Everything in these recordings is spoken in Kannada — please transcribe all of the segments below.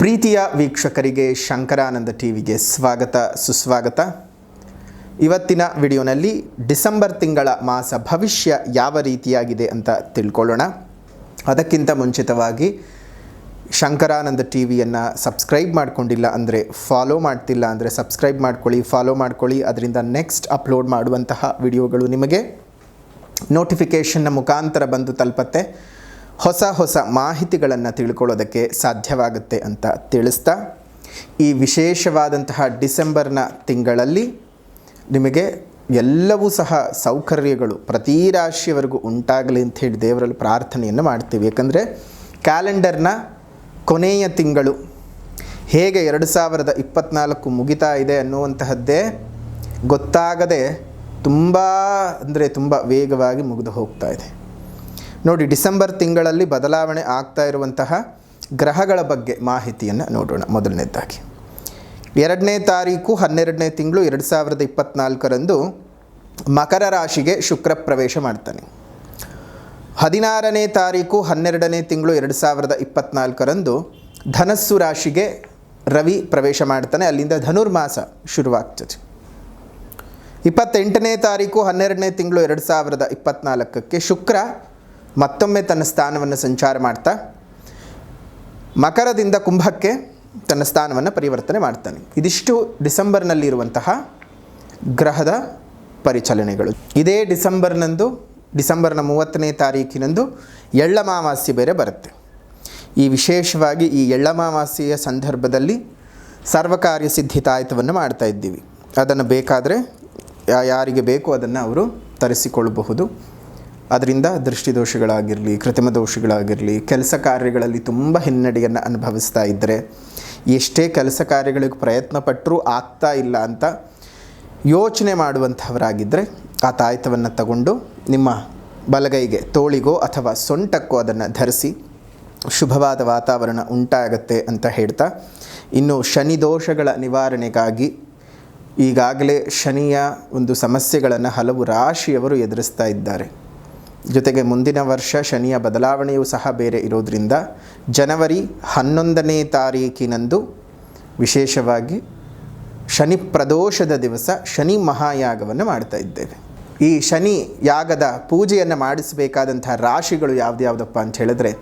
ಪ್ರೀತಿಯ ವೀಕ್ಷಕರಿಗೆ ಶಂಕರಾನಂದ ಟಿವಿಗೆ ಸ್ವಾಗತ, ಸುಸ್ವಾಗತ. ಇವತ್ತಿನ ವಿಡಿಯೋನಲ್ಲಿ ಡಿಸೆಂಬರ್ ತಿಂಗಳ ಮಾಸ ಭವಿಷ್ಯ ಯಾವ ರೀತಿಯಾಗಿದೆ ಅಂತ ತಿಳ್ಕೊಳ್ಳೋಣ. ಅದಕ್ಕಿಂತ ಮುಂಚಿತವಾಗಿ ಶಂಕರಾನಂದ ಟಿ ವಿಯನ್ನು ಸಬ್ಸ್ಕ್ರೈಬ್ ಮಾಡ್ಕೊಂಡಿಲ್ಲ ಅಂದರೆ ಫಾಲೋ ಮಾಡ್ತಿಲ್ಲ ಅಂದರೆ ಸಬ್ಸ್ಕ್ರೈಬ್ ಮಾಡ್ಕೊಳ್ಳಿ ಫಾಲೋ ಮಾಡ್ಕೊಳ್ಳಿ. ಅದರಿಂದ ನೆಕ್ಸ್ಟ್ ಅಪ್ಲೋಡ್ ಮಾಡುವಂತಹ ವಿಡಿಯೋಗಳು ನಿಮಗೆ ನೋಟಿಫಿಕೇಷನ್ನ ಮುಖಾಂತರ ಬಂದು ತಲುಪತ್ತೆ. ಹೊಸ ಹೊಸ ಮಾಹಿತಿಗಳನ್ನು ತಿಳ್ಕೊಳ್ಳೋದಕ್ಕೆ ಸಾಧ್ಯವಾಗುತ್ತೆ ಅಂತ ತಿಳಿಸ್ತಾ, ಈ ವಿಶೇಷವಾದಂತಹ ಡಿಸೆಂಬರ್ನ ತಿಂಗಳಲ್ಲಿ ನಿಮಗೆ ಎಲ್ಲವೂ ಸಹ ಸೌಕರ್ಯಗಳು ಪ್ರತಿ ರಾಶಿಯವರೆಗೂ ಉಂಟಾಗಲಿ ಅಂತ ಹೇಳಿ ದೇವರಲ್ಲಿ ಪ್ರಾರ್ಥನೆಯನ್ನು ಮಾಡ್ತೀವಿ. ಯಾಕಂದರೆ ಕ್ಯಾಲೆಂಡರ್ನ ಕೊನೆಯ ತಿಂಗಳು ಹೇಗೆ ಎರಡು ಸಾವಿರದ ಇಪ್ಪತ್ತ್ನಾಲ್ಕು ಮುಗಿತಾ ಇದೆ ಅನ್ನುವಂತಹದ್ದೇ ಗೊತ್ತಾಗದೆ ತುಂಬ ಅಂದರೆ ತುಂಬ ವೇಗವಾಗಿ ಮುಗಿದು ಹೋಗ್ತಾ ಇದೆ. ನೋಡಿ, ಡಿಸೆಂಬರ್ ತಿಂಗಳಲ್ಲಿ ಬದಲಾವಣೆ ಆಗ್ತಾ ಇರುವಂತಹ ಗ್ರಹಗಳ ಬಗ್ಗೆ ಮಾಹಿತಿಯನ್ನು ನೋಡೋಣ ಮೊದಲನೇದಾಗಿ. ಎರಡನೇ ತಾರೀಕು, ಹನ್ನೆರಡನೇ ತಿಂಗಳು, ಎರಡು ಸಾವಿರದ ಇಪ್ಪತ್ತ್ನಾಲ್ಕರಂದು ಮಕರ ರಾಶಿಗೆ ಶುಕ್ರ ಪ್ರವೇಶ ಮಾಡ್ತಾನೆ. ಹದಿನಾರನೇ ತಾರೀಕು, ಹನ್ನೆರಡನೇ ತಿಂಗಳು, ಎರಡು ಸಾವಿರದ ಇಪ್ಪತ್ತ್ನಾಲ್ಕರಂದು ಧನಸ್ಸು ರಾಶಿಗೆ ರವಿ ಪ್ರವೇಶ ಮಾಡ್ತಾನೆ. ಅಲ್ಲಿಂದ ಧನುರ್ಮಾಸ ಶುರುವಾಗ್ತದೆ. ಇಪ್ಪತ್ತೆಂಟನೇ ತಾರೀಕು, ಹನ್ನೆರಡನೇ ತಿಂಗಳು, ಎರಡು ಸಾವಿರದ ಇಪ್ಪತ್ತ್ನಾಲ್ಕಕ್ಕೆ ಶುಕ್ರ ಮತ್ತೊಮ್ಮೆ ತನ್ನ ಸ್ಥಾನವನ್ನು ಸಂಚಾರ ಮಾಡ್ತಾ, ಮಕರದಿಂದ ಕುಂಭಕ್ಕೆ ತನ್ನ ಸ್ಥಾನವನ್ನು ಪರಿವರ್ತನೆ ಮಾಡ್ತಾನೆ. ಇದಿಷ್ಟು ಡಿಸೆಂಬರ್ನಲ್ಲಿರುವಂತಹ ಗ್ರಹದ ಪರಿಚಲನೆಗಳು. ಇದೇ ಡಿಸೆಂಬರ್ನಂದು, ಡಿಸೆಂಬರ್ನ ಮೂವತ್ತನೇ ತಾರೀಕಿನಂದು ಎಳ್ಳಮಾವಾಸ್ಯೆ ಬೇರೆ ಬರುತ್ತೆ. ಈ ವಿಶೇಷವಾಗಿ ಈ ಎಳ್ಳಮಾವಾಸ್ಯೆಯ ಸಂದರ್ಭದಲ್ಲಿ ಸರ್ವಕಾರ್ಯ ಸಿದ್ಧಿತಾಯಿತವನ್ನು ಮಾಡ್ತಾ ಇದ್ದೀವಿ. ಅದನ್ನು ಬೇಕಾದರೆ ಯಾರಿಗೆ ಬೇಕು ಅದನ್ನು ಅವರು ತರಿಸಿಕೊಳ್ಳಬಹುದು. ಅದರಿಂದ ದೃಷ್ಟಿದೋಷಗಳಾಗಿರಲಿ, ಕೃತಿಮ ದೋಷಗಳಾಗಿರಲಿ, ಕೆಲಸ ಕಾರ್ಯಗಳಲ್ಲಿ ತುಂಬ ಹಿನ್ನಡೆಯನ್ನು ಅನುಭವಿಸ್ತಾ ಇದ್ದರೆ ಎಷ್ಟೇ ಕೆಲಸ ಕಾರ್ಯಗಳಿಗೆ ಪ್ರಯತ್ನ ಪಟ್ಟರೂ ಆಗ್ತಾ ಇಲ್ಲ ಅಂತ ಯೋಚನೆ ಮಾಡುವಂಥವರಾಗಿದ್ದರೆ ಆ ತಾಯ್ತವನ್ನು ತಗೊಂಡು ನಿಮ್ಮ ಬಲಗೈಗೆ ತೋಳಿಗೋ ಅಥವಾ ಸೊಂಟಕ್ಕೋ ಅದನ್ನು ಧರಿಸಿ ಶುಭವಾದ ವಾತಾವರಣ ಉಂಟಾಗತ್ತೆ ಅಂತ ಹೇಳ್ತಾ ಇನ್ನು ಶನಿ ದೋಷಗಳ ನಿವಾರಣೆಗಾಗಿ ಈಗಾಗಲೇ ಶನಿಯ ಒಂದು ಸಮಸ್ಯೆಗಳನ್ನು ಹಲವು ರಾಶಿಯವರು ಎದುರಿಸ್ತಾ ಇದ್ದಾರೆ. ಜೊತೆಗೆ ಮುಂದಿನ ವರ್ಷ ಶನಿಯ ಬದಲಾವಣೆಯೂ ಸಹ ಬೇರೆ ಇರೋದರಿಂದ ಜನವರಿ ಹನ್ನೊಂದನೇ ತಾರೀಕಿನಂದು ವಿಶೇಷವಾಗಿ ಶನಿ ಪ್ರದೋಷದ ದಿವಸ ಶನಿ ಮಹಾಯಾಗವನ್ನು ಮಾಡ್ತಾ ಇದ್ದೇವೆ. ಈ ಶನಿ ಯಾಗದ ಪೂಜೆಯನ್ನು ಮಾಡಿಸಬೇಕಾದಂತಹ ರಾಶಿಗಳು ಯಾವುದ್ಯಾವುದಪ್ಪ ಅಂತ ಹೇಳಿದ್ರೆ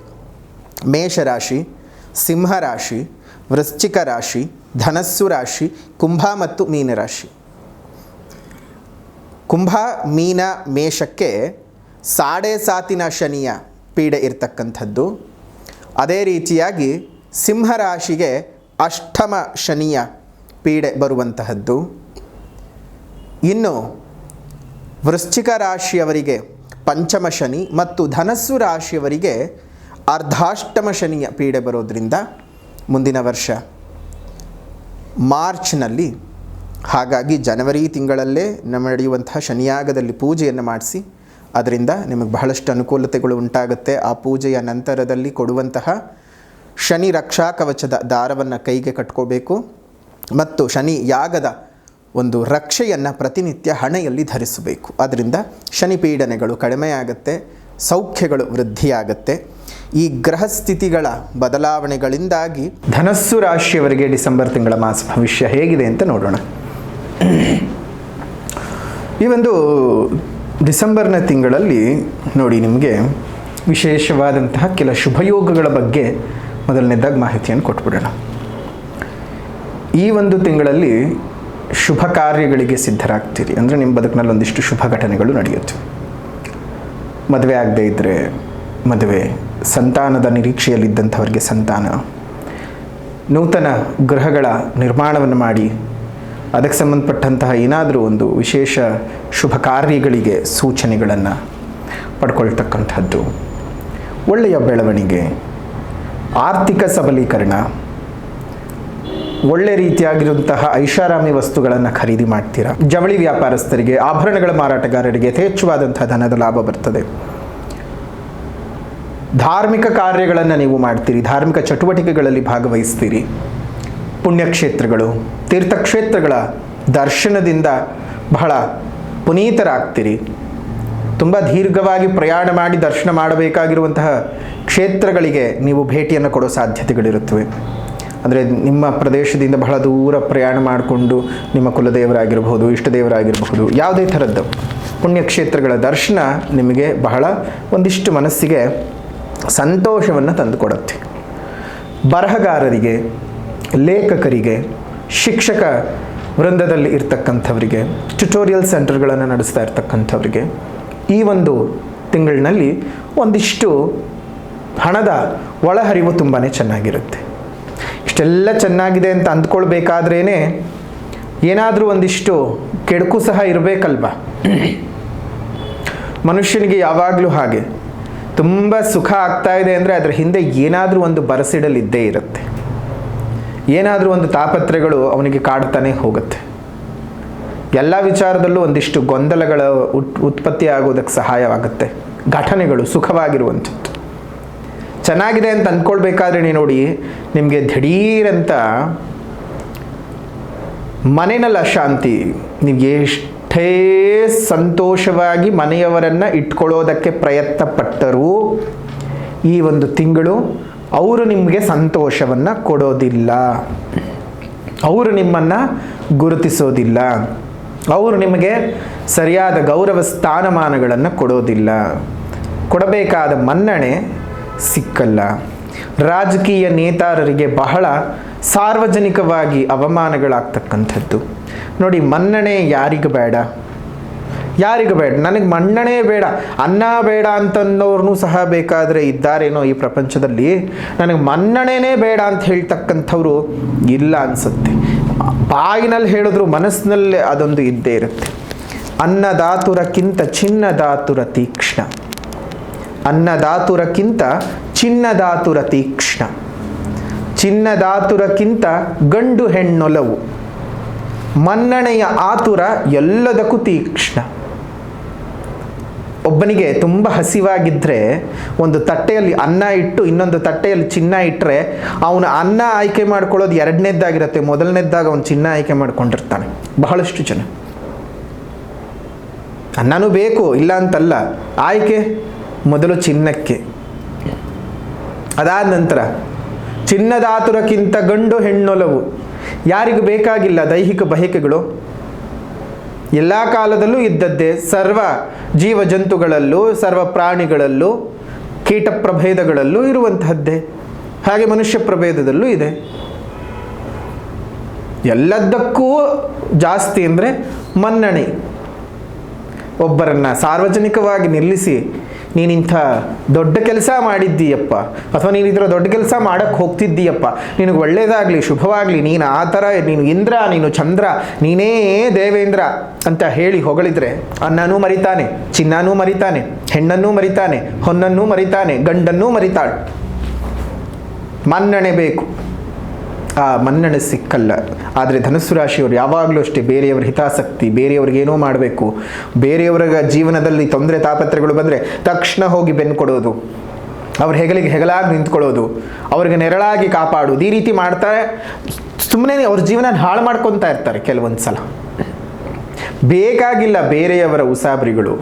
ಮೇಷರಾಶಿ ಸಿಂಹರಾಶಿ ವೃಶ್ಚಿಕ ರಾಶಿ, ಧನಸ್ಸು ರಾಶಿ, ಕುಂಭ ಮತ್ತು ಮೀನರಾಶಿ ಕುಂಭ, ಮೀನ, ಮೇಷಕ್ಕೆ ಸಾಡೆ ಸಾತಿನ ಶನಿಯ ಪೀಡೆ ಇರ್ತಕ್ಕಂಥದ್ದು. ಅದೇ ರೀತಿಯಾಗಿ ಸಿಂಹರಾಶಿಗೆ ಅಷ್ಟಮ ಶನಿಯ ಪೀಡೆ ಬರುವಂತಹದ್ದು. ಇನ್ನು ವೃಶ್ಚಿಕ ರಾಶಿಯವರಿಗೆ ಪಂಚಮ ಶನಿ ಮತ್ತು ಧನಸ್ಸು ರಾಶಿಯವರಿಗೆ ಅರ್ಧಾಷ್ಟಮ ಶನಿಯ ಪೀಡೆ ಬರೋದರಿಂದ ಮುಂದಿನ ವರ್ಷ ಮಾರ್ಚ್ನಲ್ಲಿ, ಹಾಗಾಗಿ ಜನವರಿ ತಿಂಗಳಲ್ಲೇ ನಮ್ಮ ನಡೆಯುವಂತಹ ಶನಿಯಾಗದಲ್ಲಿ ಪೂಜೆಯನ್ನು ಮಾಡಿಸಿ ಅದರಿಂದ ನಿಮಗೆ ಬಹಳಷ್ಟು ಅನುಕೂಲತೆಗಳು ಉಂಟಾಗುತ್ತೆ. ಆ ಪೂಜೆಯ ನಂತರದಲ್ಲಿ ಕೊಡುವಂತಹ ಶನಿ ರಕ್ಷಾ ಕವಚದ ದಾರವನ್ನು ಕೈಗೆ ಕಟ್ಕೋಬೇಕು. ಮತ್ತು ಶನಿ ಯಾಗದ ಒಂದು ರಕ್ಷೆಯನ್ನು ಪ್ರತಿನಿತ್ಯ ಹಣೆಯಲ್ಲಿ ಧರಿಸಬೇಕು. ಅದರಿಂದ ಶನಿ ಪೀಡನೆಗಳು ಕಡಿಮೆಯಾಗುತ್ತೆ ಸೌಖ್ಯಗಳು ವೃದ್ಧಿಯಾಗುತ್ತೆ ಈ ಗ್ರಹ ಸ್ಥಿತಿಗಳ ಬದಲಾವಣೆಗಳಿಂದಾಗಿ ಧನಸ್ಸು ರಾಶಿಯವರಿಗೆ ಡಿಸೆಂಬರ್ ತಿಂಗಳ ಮಾಸ ಭವಿಷ್ಯ ಹೇಗಿದೆ ಅಂತ ನೋಡೋಣ. ಈ ಒಂದು ಡಿಸೆಂಬರ್ನ ತಿಂಗಳಲ್ಲಿ ನೋಡಿ ನಿಮಗೆ ವಿಶೇಷವಾದಂತಹ ಕೆಲ ಶುಭಯೋಗಗಳ ಬಗ್ಗೆ ಮೊದಲನೇದಾಗಿ ಮಾಹಿತಿಯನ್ನು ಕೊಟ್ಬಿಡೋಣ. ಈ ಒಂದು ತಿಂಗಳಲ್ಲಿ ಶುಭ ಕಾರ್ಯಗಳಿಗೆ ಸಿದ್ಧರಾಗ್ತೀರಿ. ಅಂದರೆ ನಿಮ್ಮ ಬದುಕಿನಲ್ಲಿ ಒಂದಿಷ್ಟು ಶುಭ ಘಟನೆಗಳು ನಡೆಯುತ್ತೆ. ಮದುವೆ ಆಗದೇ ಇದ್ದರೆ ಮದುವೆ, ಸಂತಾನದ ನಿರೀಕ್ಷೆಯಲ್ಲಿದ್ದಂಥವರಿಗೆ ಸಂತಾನ, ನೂತನ ಗೃಹಗಳ ನಿರ್ಮಾಣವನ್ನು ಮಾಡಿ ಅದಕ್ಕೆ ಸಂಬಂಧಪಟ್ಟಂತಹ ಏನಾದರೂ ಒಂದು ವಿಶೇಷ ಶುಭ ಕಾರ್ಯಗಳಿಗೆ ಸೂಚನೆಗಳನ್ನು ಪಡ್ಕೊಳ್ತಕ್ಕಂಥದ್ದು. ಒಳ್ಳೆಯ ಬೆಳವಣಿಗೆ, ಆರ್ಥಿಕ ಸಬಲೀಕರಣ, ಒಳ್ಳೆ ರೀತಿಯಾಗಿರುವಂತಹ ಐಷಾರಾಮಿ ವಸ್ತುಗಳನ್ನು ಖರೀದಿ ಮಾಡ್ತೀರಾ? ಜವಳಿ ವ್ಯಾಪಾರಸ್ಥರಿಗೆ, ಆಭರಣಗಳ ಮಾರಾಟಗಾರರಿಗೆ ಯಥೇಚ್ಛವಾದಂತಹ ಧನದ ಲಾಭ ಬರ್ತದೆ. ಧಾರ್ಮಿಕ ಕಾರ್ಯಗಳನ್ನು ನೀವು ಮಾಡ್ತೀರಿ, ಧಾರ್ಮಿಕ ಚಟುವಟಿಕೆಗಳಲ್ಲಿ ಭಾಗವಹಿಸ್ತೀರಿ. ಪುಣ್ಯಕ್ಷೇತ್ರಗಳು, ತೀರ್ಥಕ್ಷೇತ್ರಗಳ ದರ್ಶನದಿಂದ ಬಹಳ ಪುನೀತರಾಗ್ತೀರಿ. ತುಂಬ ದೀರ್ಘವಾಗಿ ಪ್ರಯಾಣ ಮಾಡಿ ದರ್ಶನ ಮಾಡಬೇಕಾಗಿರುವಂತಹ ಕ್ಷೇತ್ರಗಳಿಗೆ ನೀವು ಭೇಟಿಯನ್ನು ಕೊಡೋ ಸಾಧ್ಯತೆಗಳಿರುತ್ತವೆ. ಅಂದರೆ ನಿಮ್ಮ ಪ್ರದೇಶದಿಂದ ಬಹಳ ದೂರ ಪ್ರಯಾಣ ಮಾಡಿಕೊಂಡು ನಿಮ್ಮ ಕುಲದೇವರಾಗಿರಬಹುದು, ಇಷ್ಟದೇವರಾಗಿರಬಹುದು, ಯಾವುದೇ ಥರದ್ದು ಪುಣ್ಯಕ್ಷೇತ್ರಗಳ ದರ್ಶನ ನಿಮಗೆ ಬಹಳ ಒಂದಿಷ್ಟು ಮನಸ್ಸಿಗೆ ಸಂತೋಷವನ್ನು ತಂದುಕೊಡುತ್ತೆ. ಬರಹಗಾರರಿಗೆ ಲೇಖಕರಿಗೆ, ಶಿಕ್ಷಕ ವೃಂದದಲ್ಲಿ ಇರ್ತಕ್ಕಂಥವರಿಗೆ ಟ್ಯುಟೋರಿಯಲ್ ಸೆಂಟರ್ಗಳನ್ನು ನಡೆಸ್ತಾ ಇರ್ತಕ್ಕಂಥವರಿಗೆ ಈ ಒಂದು ತಿಂಗಳಿನಲ್ಲಿ ಒಂದಿಷ್ಟು ಹಣದ ಒಳಹರಿವು ತುಂಬಾ ಚೆನ್ನಾಗಿರುತ್ತೆ. ಇಷ್ಟೆಲ್ಲ ಚೆನ್ನಾಗಿದೆ ಅಂತ ಅಂದ್ಕೊಳ್ಬೇಕಾದ್ರೇ ಏನಾದರೂ ಒಂದಿಷ್ಟು ಕೆಡುಕು ಸಹ ಇರಬೇಕಲ್ವ? ಮನುಷ್ಯನಿಗೆ ಯಾವಾಗಲೂ ಹಾಗೆ. ತುಂಬ ಸುಖ ಆಗ್ತಾ ಇದೆ ಅಂದರೆ ಅದರ ಹಿಂದೆ ಏನಾದರೂ ಒಂದು ಬರಸಿಡಲಿದ್ದೇ ಇರುತ್ತೆ. ಏನಾದರೂ ಒಂದು ತಾಪತ್ರೆಗಳು ಅವನಿಗೆ ಕಾಡ್ತಾನೆ ಹೋಗುತ್ತೆ. ಎಲ್ಲ ವಿಚಾರದಲ್ಲೂ ಒಂದಿಷ್ಟು ಗೊಂದಲಗಳ ಉತ್ ಉತ್ಪತ್ತಿ ಆಗೋದಕ್ಕೆ ಸಹಾಯವಾಗುತ್ತೆ. ಘಟನೆಗಳು ಸುಖವಾಗಿರುವಂಥದ್ದು. ಚೆನ್ನಾಗಿದೆ ಅಂತ ಅಂದ್ಕೊಳ್ಬೇಕಾದ್ರೆ ನೀವು ನೋಡಿ, ನಿಮಗೆ ದಿಢೀರಂತ ಮನೆಯಲ್ಲಿ ಅಶಾಂತಿ ನೀವು ಎಷ್ಟೇ ಸಂತೋಷವಾಗಿ ಮನೆಯವರನ್ನು ಇಟ್ಕೊಳ್ಳೋದಕ್ಕೆ ಪ್ರಯತ್ನ ಪಟ್ಟರೂ ಈ ಒಂದು ತಿಂಗಳು ಅವರು ನಿಮಗೆ ಸಂತೋಷವನ್ನು ಕೊಡೋದಿಲ್ಲ. ಅವರು ನಿಮ್ಮನ್ನು ಗುರುತಿಸೋದಿಲ್ಲ. ಅವರು ನಿಮಗೆ ಸರಿಯಾದ ಗೌರವ ಸ್ಥಾನಮಾನಗಳನ್ನು ಕೊಡೋದಿಲ್ಲ. ಕೊಡಬೇಕಾದ ಮನ್ನಣೆ ಸಿಕ್ಕಲ್ಲ. ರಾಜಕೀಯ ನೇತಾರರಿಗೆ ಬಹಳ ಸಾರ್ವಜನಿಕವಾಗಿ ಅವಮಾನಗಳಾಗ್ತಕ್ಕಂಥದ್ದು. ನೋಡಿ ಮನ್ನಣೆ ಯಾರಿಗೂ ಬೇಡ. ಯಾರಿಗೂ ಬೇಡ. ನನಗೆ ಮನ್ನಣೆ ಬೇಡ. ಅನ್ನ ಬೇಡ ಅಂತನ್ನೋರ್ನೂ ಸಹ ಬೇಕಾದರೆ ಇದ್ದಾರೇನೋ ಈ ಪ್ರಪಂಚದಲ್ಲಿ. ನನಗೆ ಮನ್ನಣೆನೇ ಬೇಡ ಅಂತ ಹೇಳ್ತಕ್ಕಂಥವ್ರು ಇಲ್ಲ ಅನಿಸುತ್ತೆ. ಬಾಯಿನಲ್ಲಿ ಹೇಳಿದ್ರು ಮನಸ್ಸಿನಲ್ಲೇ ಅದೊಂದು ಇದ್ದೇ ಇರುತ್ತೆ. ಅನ್ನದಾತುರಕ್ಕಿಂತ ಚಿನ್ನದಾತುರ ತೀಕ್ಷ್ಣ. ಅನ್ನದಾತುರಕ್ಕಿಂತ ಚಿನ್ನದಾತುರ ತೀಕ್ಷ್ಣ. ಚಿನ್ನದಾತುರಕ್ಕಿಂತ ಗಂಡು ಹೆಣ್ಣೊಲವು. ಮನ್ನಣೆಯ ಆತುರ ಎಲ್ಲದಕ್ಕೂ ತೀಕ್ಷ್ಣ. ಒಬ್ಬನಿಗೆ ತುಂಬ ಹಸಿವಾಗಿದ್ದರೆ ಒಂದು ತಟ್ಟೆಯಲ್ಲಿ ಅನ್ನ ಇಟ್ಟು, ಇನ್ನೊಂದು ತಟ್ಟೆಯಲ್ಲಿ ಚಿನ್ನ ಇಟ್ಟರೆ ಅವನು ಅನ್ನ ಆಯ್ಕೆ ಮಾಡ್ಕೊಳ್ಳೋದು ಎರಡನೇದ್ದಾಗಿರುತ್ತೆ. ಮೊದಲನೇದ್ದಾಗ ಅವನು ಚಿನ್ನ ಆಯ್ಕೆ ಮಾಡ್ಕೊಂಡಿರ್ತಾನೆ. ಬಹಳಷ್ಟು ಜನ. ಅನ್ನನೂ ಬೇಕು, ಇಲ್ಲ ಅಂತಲ್ಲ. ಆಯ್ಕೆ ಮೊದಲು ಚಿನ್ನಕ್ಕೆ. ಅದಾದ ನಂತರ, ಚಿನ್ನದಾತುರಕ್ಕಿಂತ ಗಂಡು ಹೆಣ್ಣೊಲವು. ಯಾರಿಗೂ ಬೇಕಾಗಿಲ್ಲ ದೈಹಿಕ ಬಯಕೆಗಳು? ಎಲ್ಲ ಕಾಲದಲ್ಲೂ ಇದ್ದದ್ದೇ ಸರ್ವ ಜೀವ ಜಂತುಗಳಲ್ಲೂ ಸರ್ವ ಪ್ರಾಣಿಗಳಲ್ಲೂ, ಕೀಟ ಪ್ರಭೇದಗಳಲ್ಲೂ ಇರುವಂತಹದ್ದೇ. ಹಾಗೆ ಮನುಷ್ಯ ಪ್ರಭೇದದಲ್ಲೂ ಇದೆ. ಎಲ್ಲದಕ್ಕೂ ಜಾಸ್ತಿ ಅಂದರೆ ಮನ್ನಣೆ. ಒಬ್ಬರನ್ನು ಸಾರ್ವಜನಿಕವಾಗಿ ನಿಲ್ಲಿಸಿ ನೀನಿಂಥ ದೊಡ್ಡ ಕೆಲಸ ಮಾಡಿದ್ದೀಯಪ್ಪ. ಅಥವಾ ನೀನು ಇದರ ದೊಡ್ಡ ಕೆಲಸ ಮಾಡಕ್ಕೆ ಹೋಗ್ತಿದ್ದೀಯಪ್ಪ. ನಿನಗೆ ಒಳ್ಳೆಯದಾಗಲಿ ಶುಭವಾಗಲಿ, ನೀನು ಆ ಥರ, ನೀನು ಇಂದ್ರ, ನೀನು ಚಂದ್ರ, ನೀನೇ ದೇವೇಂದ್ರ ಅಂತ ಹೇಳಿ ಹೊಗಳಿದ್ರೆ ಅನ್ನನೂ ಮರಿತಾನೆ, ಚಿನ್ನನೂ ಮರಿತಾನೆ, ಹೆಣ್ಣನ್ನೂ ಮರಿತಾನೆ, ಹೊನ್ನನ್ನೂ ಮರಿತಾನೆ, ಗಂಡನ್ನೂ ಮರಿತಾಳೆ. ಮನ್ನಣೆ ಬೇಕು. ಆ ಮನ್ನಣೆ ಸಿಕ್ಕಲ್ಲ. ಆದರೆ ಧನುಸ್ಸು ರಾಶಿಯವರು ಯಾವಾಗಲೂ ಅಷ್ಟೇ ಬೇರೆಯವರ ಹಿತಾಸಕ್ತಿ, ಬೇರೆಯವ್ರಿಗೆ ಏನೋ ಮಾಡಬೇಕು. ಬೇರೆಯವರ ಜೀವನದಲ್ಲಿ ತೊಂದರೆ ತಾಪತ್ರೆಗಳು ಬಂದರೆ ತಕ್ಷಣ ಹೋಗಿ ಬೆನ್ನು ಕೊಡೋದು. ಅವ್ರ ಹೆಗಲಿಗೆ ಹೆಗಲಾಗಿ ನಿಂತ್ಕೊಳ್ಳೋದು. ಅವ್ರಿಗೆ ನೆರಳಾಗಿ ಕಾಪಾಡೋದು. ಈ ರೀತಿ ಮಾಡ್ತಾ ಸುಮ್ಮನೆ ಅವ್ರ ಜೀವನ ಹಾಳು ಮಾಡ್ಕೊತಾ ಇರ್ತಾರೆ ಕೆಲವೊಂದು ಸಲ ಬೇಕಾಗಿಲ್ಲ ಬೇರೆಯವರ ಉಸಾಬರಿಗಳು.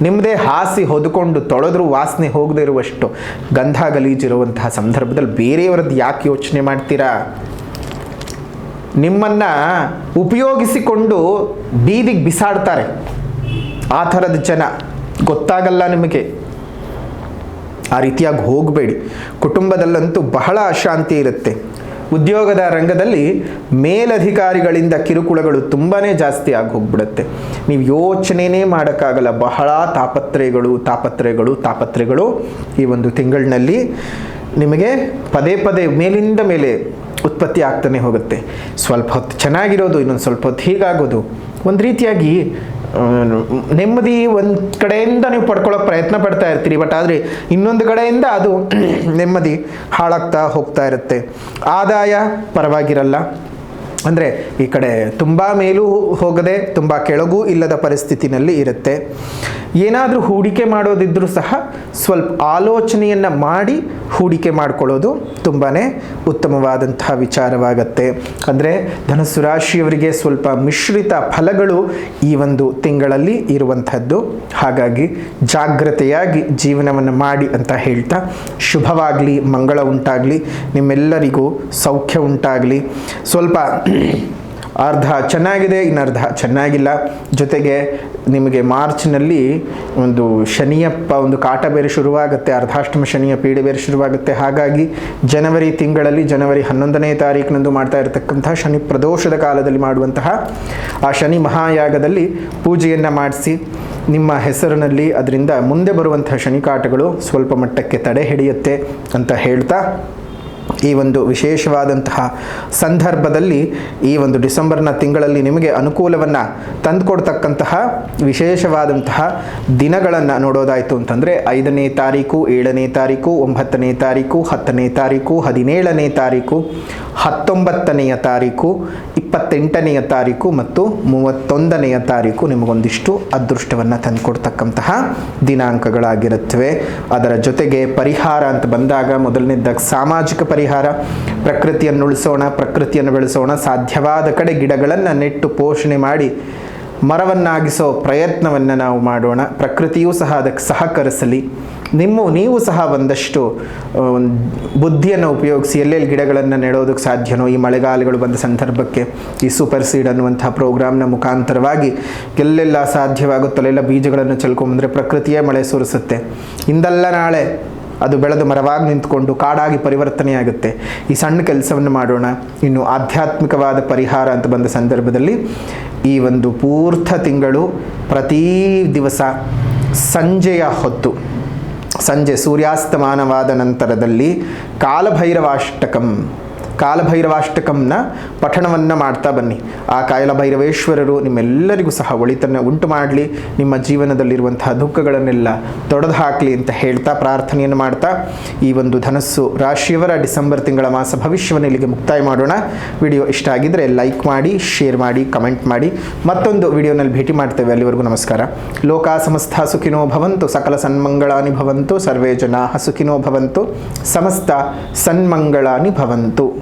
ನಿಮ್ಮದೇ ಹಾಸಿ ಹೊದ್ಕೊಂಡು ತೊಳೆದ್ರೂ ವಾಸನೆ ಹೋಗದೇ ಇರುವಷ್ಟು ಗಂಧ ಗಲೀಜಿರುವಂತಹ ಸಂದರ್ಭದಲ್ಲಿ ಬೇರೆಯವರದ್ದು ಯಾಕೆ ಯೋಚನೆ ಮಾಡ್ತೀರಾ? ನಿಮ್ಮನ್ನು ಉಪಯೋಗಿಸಿಕೊಂಡು ಬೀದಿಗೆ ಬಿಸಾಡ್ತಾರೆ ಆ ಥರದ ಜನ. ಗೊತ್ತಾಗಲ್ಲ ನಿಮಗೆ. ಆ ರೀತಿಯಾಗಿ ಹೋಗಬೇಡಿ. ಕುಟುಂಬದಲ್ಲಂತೂ ಬಹಳ ಅಶಾಂತಿ ಇರುತ್ತೆ. ಉದ್ಯೋಗದ ರಂಗದಲ್ಲಿ ಮೇಲಧಿಕಾರಿಗಳಿಂದ ಕಿರುಕುಳಗಳು ತುಂಬಾ ಜಾಸ್ತಿ ಆಗಿ ಹೋಗ್ಬಿಡುತ್ತೆ ನೀವು ಯೋಚನೆನೇ ಮಾಡೋಕ್ಕಾಗಲ್ಲ. ಬಹಳ ತಾಪತ್ರೆಗಳು ತಾಪತ್ರೆಗಳು ತಾಪತ್ರೆಗಳು ಈ ಒಂದು ತಿಂಗಳಿನಲ್ಲಿ ನಿಮಗೆ ಪದೇ ಪದೇ ಮೇಲಿಂದ ಮೇಲೆ ಉತ್ಪತ್ತಿ ಆಗ್ತಾನೆ ಹೋಗುತ್ತೆ. ಸ್ವಲ್ಪ ಹೊತ್ತು ಚೆನ್ನಾಗಿರೋದು, ಇನ್ನೊಂದು ಸ್ವಲ್ಪ ಹೊತ್ತು ಹೀಗಾಗೋದು. ಒಂದು ರೀತಿಯಾಗಿ ನೆಮ್ಮದಿ ಒಂದು ಕಡೆಯಿಂದ ನೀವು ಪಡ್ಕೊಳ್ಳೋಕೆ ಪ್ರಯತ್ನ ಪಡ್ತಾ ಇರ್ತೀರಿ. ಬಟ್ ಆದರೆ ಇನ್ನೊಂದು ಕಡೆಯಿಂದ ಅದು ನೆಮ್ಮದಿ ಹಾಳಾಗ್ತಾ ಹೋಗ್ತಾ ಇರುತ್ತೆ. ಆದಾಯ ಪರವಾಗಿರಲ್ಲ. ಅಂದರೆ ಈ ಕಡೆ ತುಂಬ ಮೇಲೂ ಹೋಗದೆ, ತುಂಬ ಕೆಳಗೂ ಇಲ್ಲದ ಪರಿಸ್ಥಿತಿನಲ್ಲಿ ಇರುತ್ತೆ. ಏನಾದರೂ ಹೂಡಿಕೆ ಮಾಡೋದಿದ್ರೂ ಸಹ ಸ್ವಲ್ಪ ಆಲೋಚನೆಯನ್ನು ಮಾಡಿ ಹೂಡಿಕೆ ಮಾಡಿಕೊಳ್ಳೋದು ತುಂಬಾ ಉತ್ತಮವಾದಂತಹ ವಿಚಾರವಾಗತ್ತೆ. ಅಂದರೆ ಧನಸ್ಸು ರಾಶಿಯವರಿಗೆ ಸ್ವಲ್ಪ ಮಿಶ್ರಿತ ಫಲಗಳು ಈ ಒಂದು ತಿಂಗಳಲ್ಲಿ ಇರುವಂಥದ್ದು. ಹಾಗಾಗಿ ಜಾಗ್ರತೆಯಾಗಿ ಜೀವನವನ್ನು ಮಾಡಿ ಅಂತ ಹೇಳ್ತಾ, ಶುಭವಾಗಲಿ, ಮಂಗಳ ಉಂಟಾಗಲಿ, ನಿಮ್ಮೆಲ್ಲರಿಗೂ ಸೌಖ್ಯ ಉಂಟಾಗಲಿ. ಸ್ವಲ್ಪ ಅರ್ಧ ಚೆನ್ನಾಗಿದೆ ಇನ್ನು ಅರ್ಧ ಚೆನ್ನಾಗಿಲ್ಲ. ಜೊತೆಗೆ ನಿಮಗೆ ಮಾರ್ಚ್ನಲ್ಲಿ ಒಂದು ಶನಿಯಪ್ಪ ಒಂದು ಕಾಟ ಬೇರೆ ಶುರುವಾಗುತ್ತೆ, ಅರ್ಧಾಷ್ಟಮ ಶನಿಯ ಪೀಡೆ ಬೇರೆ ಶುರುವಾಗುತ್ತೆ. ಹಾಗಾಗಿ ಜನವರಿ ತಿಂಗಳಲ್ಲಿ ಜನವರಿ ಹನ್ನೊಂದನೇ ತಾರೀಕಿನಂದು ಮಾಡ್ತಾ ಇರತಕ್ಕಂತಹ ಶನಿ ಪ್ರದೋಷದ ಕಾಲದಲ್ಲಿ ಮಾಡುವಂತಹ ಆ ಶನಿ ಮಹಾಯಾಗದಲ್ಲಿ ಪೂಜೆಯನ್ನು ಮಾಡಿಸಿ, ನಿಮ್ಮ ಹೆಸರಿನಲ್ಲಿ ಅದರಿಂದ ಮುಂದೆ ಬರುವಂತಹ ಶನಿಕಾಟಗಳು ಸ್ವಲ್ಪ ಮಟ್ಟಕ್ಕೆ ತಡೆ ಹಿಡಿಯುತ್ತೆ ಅಂತ ಹೇಳ್ತಾ ಈ ಒಂದು ವಿಶೇಷವಾದಂತಹ ಸಂದರ್ಭದಲ್ಲಿ ಈ ಒಂದು ಡಿಸೆಂಬರ್ನ ತಿಂಗಳಲ್ಲಿ ನಿಮಗೆ ಅನುಕೂಲವನ್ನು ತಂದುಕೊಡ್ತಕ್ಕಂತಹ ವಿಶೇಷವಾದಂತಹ ದಿನಗಳನ್ನು ನೋಡೋದಾಯಿತು ಅಂತಂದರೆ ಐದನೇ ತಾರೀಕು, ಏಳನೇ ತಾರೀಕು, ಒಂಬತ್ತನೇ ತಾರೀಕು, ಹತ್ತನೇ ತಾರೀಕು, ಹದಿನೇಳನೇ ತಾರೀಕು, ಹತ್ತೊಂಬತ್ತನೆಯ ತಾರೀಕು, ಇಪ್ಪತ್ತೆಂಟನೆಯ ತಾರೀಕು ಮತ್ತು ಮೂವತ್ತೊಂದನೆಯ ತಾರೀಕು ನಿಮಗೊಂದಿಷ್ಟು ಅದೃಷ್ಟವನ್ನು ತಂದುಕೊಡ್ತಕ್ಕಂತಹ ದಿನಾಂಕಗಳಾಗಿರುತ್ತವೆ. ಅದರ ಜೊತೆಗೆ ಪರಿಹಾರ ಅಂತ ಬಂದಾಗ ಮೊದಲನೇದಾಗ ಸಾಮಾಜಿಕ ಪರಿಹಾರ. ಪ್ರಕೃತಿಯನ್ನು ಉಳಿಸೋಣ, ಪ್ರಕೃತಿಯನ್ನು ಬೆಳೆಸೋಣ. ಸಾಧ್ಯವಾದ ಕಡೆ ಗಿಡಗಳನ್ನು ನೆಟ್ಟು ಪೋಷಣೆ ಮಾಡಿ ಮರವನ್ನಾಗಿಸೋ ಪ್ರಯತ್ನವನ್ನು ನಾವು ಮಾಡೋಣ. ಪ್ರಕೃತಿಯೂ ಸಹ ಅದಕ್ಕೆ ಸಹಕರಿಸಲಿ. ನಿಮ್ಮ, ನೀವು ಸಹ ಒಂದಷ್ಟು ಬುದ್ಧಿಯನ್ನು ಉಪಯೋಗಿಸಿ ಎಲ್ಲೆಲ್ಲಿ ಗಿಡಗಳನ್ನು ನೆಡೋದಕ್ಕೆ ಸಾಧ್ಯನೋ, ಈ ಮಳೆಗಾಲಗಳು ಬಂದ ಸಂದರ್ಭಕ್ಕೆ ಈ ಸೂಪರ್ ಸೀಡ್ ಅನ್ನುವಂಥ ಪ್ರೋಗ್ರಾಮ್ನ ಮುಖಾಂತರವಾಗಿ ಎಲ್ಲೆಲ್ಲ ಸಾಧ್ಯವಾಗುತ್ತಲ್ಲೆಲ್ಲ ಬೀಜಗಳನ್ನು ಚೆಲ್ಕೊಂಬಂದರೆ ಪ್ರಕೃತಿಯೇ ಮಳೆ ಸುರಿಸುತ್ತೆ. ಇಂದಲ್ಲ ನಾಳೆ ಅದು ಬೆಳೆದು ಮರವಾಗಿ ನಿಂತ್ಕೊಂಡು ಕಾಡಾಗಿ ಪರಿವರ್ತನೆಯಾಗುತ್ತೆ. ಈ ಸಣ್ಣ ಕೆಲಸವನ್ನು ಮಾಡೋಣ. ಇನ್ನು ಆಧ್ಯಾತ್ಮಿಕವಾದ ಪರಿಹಾರ ಅಂತ ಬಂದ ಸಂದರ್ಭದಲ್ಲಿ ಈ ಒಂದು ಪೂರ್ಥ ತಿಂಗಳು ಪ್ರತಿ ದಿವಸ ಸಂಜೆಯ ಹೊತ್ತು, ಸಂಜೆ ಸೂರ್ಯಾಸ್ತಮಾನವಾದ ನಂತರದಲ್ಲಿ ಕಾಲಭೈರವಾಷ್ಟಕಂ. ಕಾಲಭೈರವಾಷ್ಟಕಂನ ಪಠಣವನ್ನು ಮಾಡ್ತಾ ಬನ್ನಿ. ಆ ಕಾಲಭೈರವೇಶ್ವರರು ನಿಮ್ಮೆಲ್ಲರಿಗೂ ಸಹ ಒಳಿತನ್ನು ಉಂಟು ಮಾಡಲಿ. ನಿಮ್ಮ ಜೀವನದಲ್ಲಿರುವಂತಹ ದುಃಖಗಳನ್ನೆಲ್ಲ ತೊಡೆದು ಹಾಕಲಿ ಅಂತ ಹೇಳ್ತಾ ಪ್ರಾರ್ಥನೆಯನ್ನು ಮಾಡ್ತಾ ಈ ಒಂದು ಧನಸ್ಸು ರಾಶಿಯವರ ಡಿಸೆಂಬರ್ ತಿಂಗಳ ಮಾಸ ಭವಿಷ್ಯವನ್ನು ಇಲ್ಲಿಗೆ ಮುಕ್ತಾಯ ಮಾಡೋಣ. ವಿಡಿಯೋ ಇಷ್ಟ ಆಗಿದ್ದರೆ ಲೈಕ್ ಮಾಡಿ, ಶೇರ್ ಮಾಡಿ, ಕಮೆಂಟ್ ಮಾಡಿ. ಮತ್ತೊಂದು ವಿಡಿಯೋನಲ್ಲಿ ಭೇಟಿ ಮಾಡ್ತೇವೆ. ಅಲ್ಲಿವರೆಗೂ ನಮಸ್ಕಾರ. ಲೋಕ ಸಮಸ್ತ ಸುಖಿನೋ ಭವಂತು, ಸಕಲ ಸನ್ಮಂಗಳಾನಿ ಭವಂತು, ಸರ್ವೇ ಜನಾ ಸುಖಿನೋ ಭವಂತು, ಸಮಸ್ತ ಸನ್ಮಂಗಳಾನಿ ಭವಂತು.